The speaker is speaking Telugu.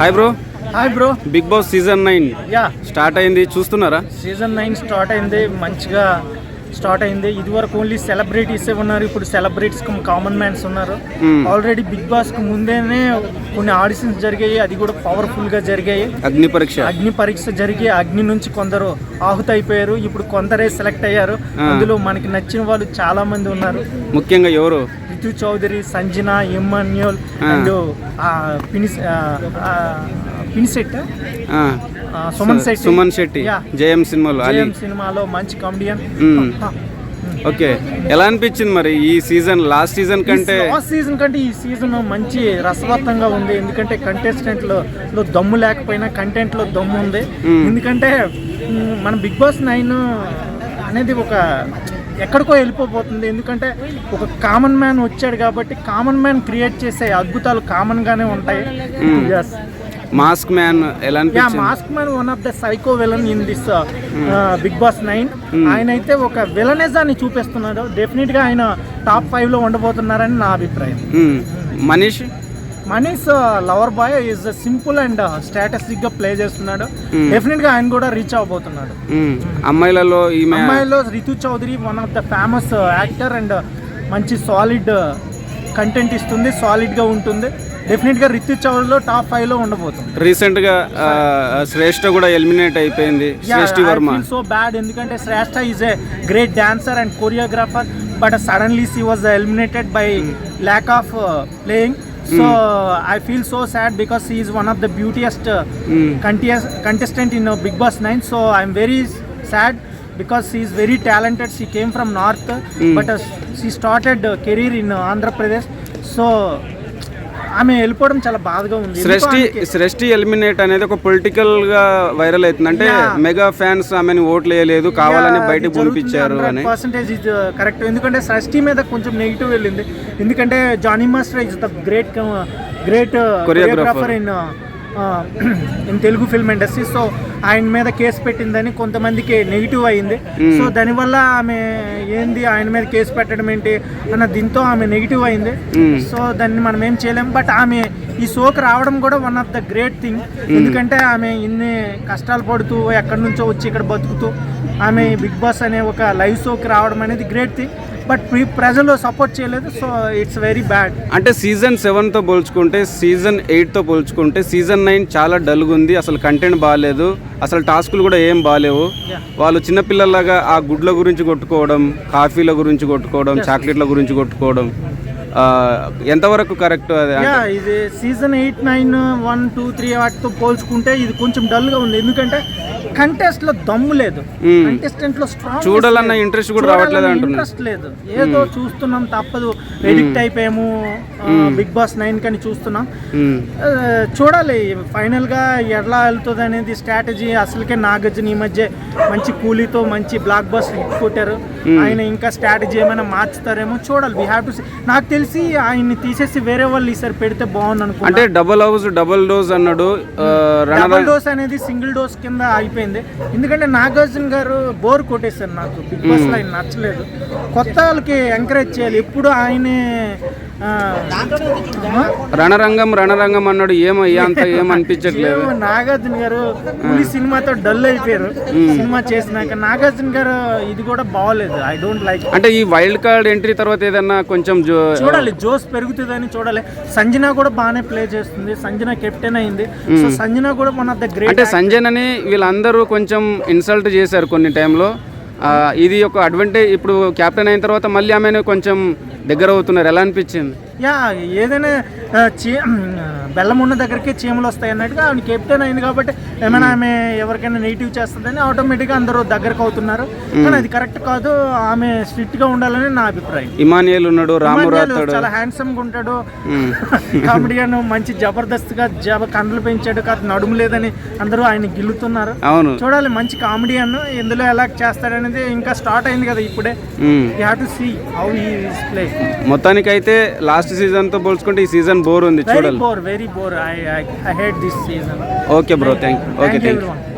Hi bro hi bro Bigg Boss season nine yeah start అయింది చూస్తున్నారా సీజన్ నైన్ స్టార్ట్ అయింది మంచిగా స్టార్ట్ అయింది ఇది వరకు ఓన్లీ సెలబ్రిటీస్ ఉన్నారు ఇప్పుడు సెలబ్రిటీస్ కామన్ మ్యాన్స్ ఉన్నారు ఆల్రెడీ బిగ్ బాస్ కు ముందేనే కొన్ని ఆడిషన్స్ జరిగాయి అది కూడా పవర్ఫుల్ గా జరిగాయి అగ్ని పరీక్ష అగ్ని పరీక్ష జరిగి అగ్ని నుంచి కొందరు ఆహుత అయిపోయారు ఇప్పుడు కొందరే సెలెక్ట్ అయ్యారు అందులో మనకి నచ్చిన వాళ్ళు చాలా మంది ఉన్నారు ముఖ్యంగా ఎవరు రితు చౌదరి సంజన ఎమ్మాన్యుల్ అండ్ పినిస్ పినిసెట్ సుమన్ శెట్టి సుమన్ శెట్టి జయం సినిమాలో జయం సినిమాలో మంచి comedian okay hmm. ah, ah. ఎలా అనిపించింది మరి ఈ సీజన్ లాస్ట్ సీజన్ కంటే లాస్ట్ సీజన్ కంటే ఈ సీజన్ మంచి రసవత్తంగా ఉంది ఎందుకంటే కంటెస్టెంట్ లో దమ్ము లేకపోయినా కంటెంట్ లో దమ్ము ఉంది hmm. ఎందుకంటే మన బిగ్ బాస్ నైన్ అనేది ఒక ఎక్కడికో వెళ్ళిపోతుంది ఎందుకంటే ఒక కామన్ మ్యాన్ వచ్చాడు కాబట్టి కామన్ మ్యాన్ క్రియేట్ చేసే అద్భుతాలు కామన్గానే ఉంటాయి మాస్క్ hmm. మ్యాన్ ఎలా mask man one of the psycho villain in this Bigg Boss nine ఆయన అయితే ఒక విలనిజాన్ని చూపిస్తున్నాడు డెఫినెట్ గా ఆయన టాప్ ఫైవ్ లో ఉండబోతున్నారని నా అభిప్రాయం Manish hmm. Manish lover boy is simple and statistic గా ప్లే చేస్తున్నాడు డెఫినెట్ hmm. గా ఆయన కూడా రీచ్ అవబోతున్నాడు hmm. అమ్మాయిలలో అమ్మాయిలో Ritu Chaudhary one of the famous actor and మంచి సాలిడ్ కంటెంట్ uh, ఇస్తుంది సాలిడ్ గా ఉంటుంది డెఫినెట్ గా రితు చౌదరిలో టాప్ ఫైవ్ లో ఉండబోతుంది రీసెంట్ గా uh, uh, శ్రేష్ఠ కూడా ఎలిమినేట్ అయిపోయింది శ్రేష్ఠి వర్మ సో బ్యాడ్ ఎందుకంటే Shreshta is a great dancer and choreographer but suddenly she was eliminated by lack of playing So hmm. I feel so sad because he is one of the beautiest uh, hmm. contestant in uh, Big Boss 9. So I am very sad because she is very talented. She came from north, hmm. but she uh, started career in Andhra Pradesh. So ఆమె వెళ్ళిపోవడం చాలా బాధగా ఉంది సృష్టి సృష్టి ఎలిమినేట్ అనేది ఒక పొలిటికల్ గా వైరల్ అవుతుంది అంటే మెగా ఫ్యాన్స్ ఆమెను ఓట్లు వేయలేదు కావాలని బయటకు పంపించారు అని పర్సంటేజ్ ఇది కరెక్ట్ uh, ఎందుకంటే సృష్టి మీద కొంచెం నెగిటివ్ వెళ్ళింది ఎందుకంటే Jani master is the great great choreographer in in Telugu film industry so ఆయన మీద కేసు పెట్టిందని కొంతమందికి నెగిటివ్ అయింది సో hmm. దానివల్ల ఆమె ఏంది ఆయన మీద కేసు పెట్టడం ఏంటి అన్న దీంతో ఆమె నెగిటివ్ అయింది సో hmm. దాన్ని మనం ఏం చేయలేము బట్ ఆమె ఈ షోకి రావడం కూడా one of the great thing ఎందుకంటే ఆమె ఇన్ని కష్టాలు పడుతూ ఎక్కడి నుంచో వచ్చి ఇక్కడ బతుకుతూ ఆమె బిగ్ బాస్ అనే ఒక లైవ్ షోకి రావడం అనేది గ్రేట్ థింగ్ బట్ ప్రజలు సపోర్ట్ చేయలేదు సో ఇట్స్ వెరీ బ్యాడ్ అంటే సీజన్ సెవెన్తో పోల్చుకుంటే సీజన్ ఎయిట్తో పోల్చుకుంటే సీజన్ నైన్ చాలా డల్గా ఉంది అసలు కంటెంట్ బాగాలేదు అసలు టాస్కులు కూడా ఏం బాగాలేవు వాళ్ళు చిన్నపిల్లలాగా ఆ గుడ్ల గురించి కొట్టుకోవడం కాఫీల గురించి కొట్టుకోవడం చాక్లెట్ల గురించి కొట్టుకోవడం ఎంతవరకు కరెక్ట్ అది ఇది season eight nine one two three వాటితో పోల్చుకుంటే ఇది కొంచెం డల్గా ఉంది ఎందుకంటే కంటెస్ట్ లో దమ్ము లేదు కంటెస్టెంట్ లో స్ట్రాంగ్ చూడాలన్న ఇంట్రెస్ట్ కూడా రావట్లేదు ఇంట్రెస్ట్ లేదు ఏదో చూస్తున్నాం తప్పదు ఎడిక్ట్ అయిపోయాము బిగ్ బాస్ నైన్ కని చూస్తున్నాం చూడాలి ఫైనల్ గా ఎలా వెళ్తుంది అనేది స్ట్రాటజీ అసలుకే నాగార్జున ఈ మధ్య మంచి కూలీతో మంచి బ్లాక్ బాస్ హిట్ కొట్టారు ఆయన ఇంకా స్ట్రాటజీ ఏమైనా మార్చుతారేమో చూడాలి వి హావ్ టు నాకు తెలిసి ఆయన్ని తీసేసి వేరే వాళ్ళు ఈసారి పెడితే బాగుంది అనుకో అంటే డబుల్ హౌస్ డబుల్ డోస్ అన్నాడు డబుల్ డోస్ అనేది సింగిల్ డోస్ కింద అయిపోయింది అయింది ఎందుకంటే నాగార్జున గారు బోర్ కొట్టేశారు నాకు బిగ్ లో ఆయన నచ్చలేదు కొత్త వాళ్ళకి ఎంకరేజ్ చేయాలి ఎప్పుడు ఆయనే రణరంగం రణరంగం అన్నాడు ఏమయ్యా అంత ఏమనిపించట్లేదు నాగార్జున గారు సినిమాతో డల్ అయిపోయారు సినిమా చేసినాక నాగార్జున గారు ఇది కూడా బాగోలేదు ఐ డోంట్ లైక్ అంటే ఈ వైల్డ్ కార్డ్ ఎంట్రీ తర్వాత ఏదన్నా కొంచెం చూడాలి జోస్ పెరుగుతుందని చూడాలి సంజన కూడా బాగానే ప్లే చేస్తుంది సంజన కెప్టెన్ అయింది సంజన కూడా మన ద గ్రేట్ అంటే సంజనని వీళ్ళందరూ కొంచెం ఇన్సల్ట్ చేశారు కొన్ని టైంలో ఇది ఒక అడ్వాంటేజ్ ఇప్పుడు కెప్టెన్ అయిన తర్వాత మళ్ళీ ఆమెను కొంచెం దగ్గర అవుతున్నారు ఎలా అనిపించింది యా ఏదైనా చీ బెల్లం ఉన్న దగ్గరికి చీమలు వస్తాయి అన్నట్టుగా ఆవిడ కెప్టెన్ అయింది కాబట్టి ఏమైనా ఆమె ఎవరికైనా నెగిటివ్ చేస్తుందని ఆటోమేటిక్గా అందరూ దగ్గరకు అవుతున్నారు కానీ అది కరెక్ట్ కాదు ఆమె స్ట్రిక్ట్గా ఉండాలని నా అభిప్రాయం ఇమానియల్ ఉన్నాడు చాలా హ్యాండ్సమ్గా ఉంటాడు కామెడియన్ మంచి జబర్దస్త్గా జబ కండలు పెంచాడు కాదు నడుము లేదని అందరూ ఆయన గిల్లుతున్నారు అవును చూడాలి మంచి కామెడియన్ ఎందులో ఎలా చేస్తాడనేది ఇంకా స్టార్ట్ అయింది కదా ఇప్పుడే you have to see how he play మొత్తానికైతే లాస్ట్ లాస్ట్ సీజన్ తో పోల్చుకుంటే ఈ సీజన్ బోర్ ఉంది చూడాలి bore very bore I I hate this season okay bro thank you okay thank you